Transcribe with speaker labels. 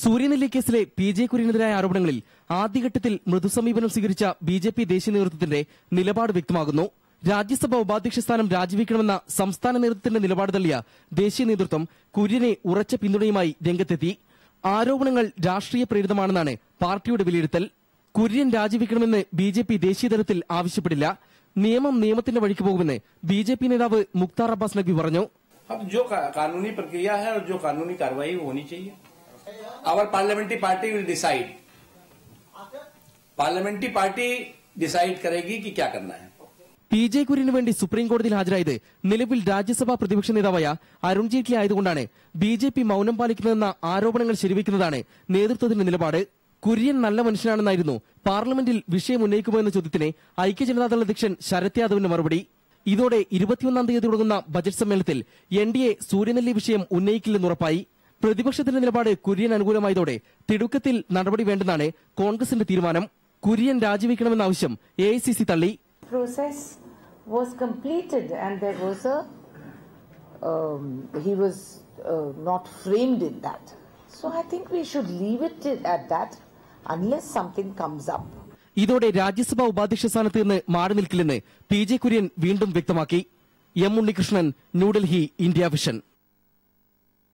Speaker 1: സൂര്യനെല്ലി കേസിലെ P J കുര്യനെതിരായ ആരോപണങ്ങളിൽ ആദ്യഘട്ടത്തിൽ മൃദുസമീപനം സ്വീകരിച്ച ബി ജെ പി ദേശീയ നേതൃത്വത്തിന്റെ നിലപാട് വ്യക്തമാകുന്നു. രാജ്യസഭ ഉപാധ്യക്ഷ സ്ഥാനം രാജിവെക്കണമെന്ന സംസ്ഥാന നേതൃത്വത്തിന്റെ നിലപാട് തള്ളിയ ദേശീയ നേതൃത്വം കുര്യനെ ഉറച്ച പിന്തുണയുമായി രംഗത്തെത്തി. ആരോപണങ്ങൾ രാഷ്ട്രീയ പ്രേരിതമാണെന്നാണ് പാർട്ടിയുടെ വിലയിരുത്തൽ. കുര്യൻ രാജിവെക്കണമെന്ന് ബി ജെ പി ദേശീയ തലത്തിൽ ആവശ്യപ്പെടില്ല. നിയമം നിയമത്തിന്റെ വഴിക്ക് പോകുമെന്ന് ബി ജെ പി നേതാവ് മുക്താർ അബ്ബാസ് നബി പറഞ്ഞു.
Speaker 2: अब जो का- कानूनी प्रक्रिया है और जो कानूनी कार्रवाई वो होनी चाहिए our parliamentary party will decide parliamentary party decide करेगी कि क्या करना है
Speaker 1: പി ജെ കുര്യന് വേണ്ടി സുപ്രീം കോടതിയിൽ ഹാജരായത് നിലവിൽ രാജ്യസഭാ പ്രതിപക്ഷ നേതാവായ അരുൺ ജെയ്റ്റ്ലി ആയതുകൊണ്ടാണ് ബി ജെ പി മൌനം പാലിക്കുന്നതെന്ന ആരോപണങ്ങൾ ശരിവെക്കുന്നതാണ് നേതൃത്വത്തിന്റെ നിലപാട് കുര്യൻ നല്ല മനുഷ്യനാണെന്നായിരുന്നു പാർലമെന്റിൽ വിഷയം ഉന്നയിക്കുമോ എന്ന ചോദ്യത്തിന് ഐക്യജനതാദൾ അധ്യക്ഷൻ ശരത് യാദവിന്റെ മറുപടി ഇതോടെ ഇരുപത്തിയൊന്നാം തീയതി തുടങ്ങുന്ന ബജറ്റ് സമ്മേളനത്തിൽ എൻ ഡി എ സൂര്യനെല്ലി വിഷയം ഉന്നയിക്കില്ലെന്ന് ഉറപ്പായി പ്രതിപക്ഷത്തിന്റെ നിലപാട് കുര്യൻ അനുകൂലമായതോടെ തിടുക്കത്തിൽ നടപടി വേണ്ടെന്നാണ് കോൺഗ്രസിന്റെ തീരുമാനം. കുര്യൻ രാജിവെക്കണമെന്ന ആവശ്യം എ ഐ സി സി തള്ളി
Speaker 3: was completed and there was a um, he was uh, not framed in that. So i think we should leave it at that unless something comes up.
Speaker 1: ഇതോടെ രാജ്യസഭാ ഉപാധ്യക്ഷ സ്ഥാനത്ത് നിന്ന് മാറി നിൽക്കില്ലെന്ന് P J Kurian വീണ്ടും വ്യക്തമാക്കി. M Unnikrishnan New Delhi India Vision.